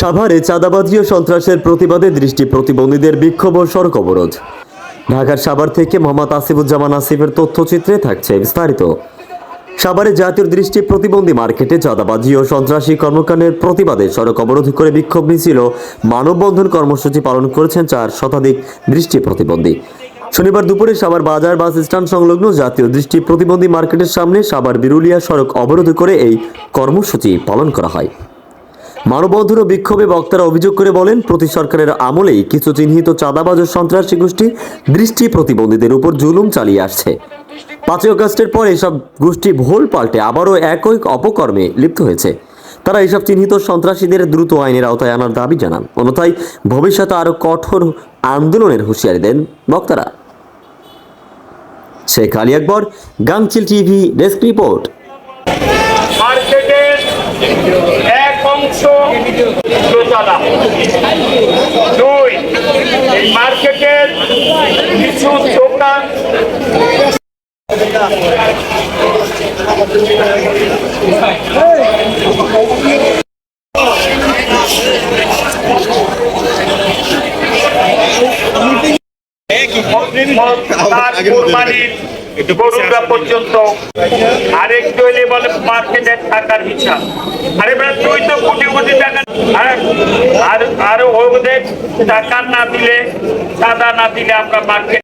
সাভারে চাঁদাবাজি ও সন্ত্রাসের প্রতিবাদে দৃষ্টি প্রতিবন্ধীদের বিক্ষোভ ও সড়ক অবরোধ। ঢাকার সাভার থেকে মোহাম্মদ আসিফুজ্জামান আসিফের তথ্যচিত্রে থাকছে বিস্তারিত। সাভারে জাতীয় দৃষ্টি প্রতিবন্ধী মার্কেটে চাঁদাবাজি ও সন্ত্রাসী কর্মকাণ্ডের প্রতিবাদে সড়ক অবরোধ করে বিক্ষোভ মিছিল মানববন্ধন কর্মসূচি পালন করেছেন চার শতাধিক দৃষ্টি প্রতিবন্ধী। শনিবার দুপুরে সাভার বাজার বাস স্ট্যান্ড সংলগ্ন জাতীয় দৃষ্টি প্রতিবন্ধী মার্কেটের সামনে সাভার বিরুলিয়া সড়ক অবরোধ করে এই কর্মসূচি পালন করা হয়। মানববন্ধন ও বিক্ষোভে বক্তারা অভিযোগ করে বলেন, প্রতি সরকারের আমলেই কিছু চিহ্নিত চাঁদাবাজ ও সন্ত্রাসী গোষ্ঠী দৃষ্টি প্রতিবন্ধীদের উপর জুলুম চালিয়ে আসছে। পাঁচই অগস্টের পর এসব গোষ্ঠী ভোল পাল্টে আবারও একই অপকর্মে লিপ্ত হয়েছে। তারা এসব চিহ্নিত সন্ত্রাসীদের দ্রুত আইনের আওতায় আনার দাবি জানান। অন্যথায় ভবিষ্যতে আরও কঠোর আন্দোলনের হুঁশিয়ারি দেন বক্তারা। Sheikh Ali Akbar Gangchil TV, desk report মার্কেটের এক অংশ দোতলা দুই এই মার্কেটের গরুরা পর্যন্ত আরেক বলে টাকার টাকা আর আর ওদের টাকা না দিলে চাঁদা না দিলে আমরা মার্কেট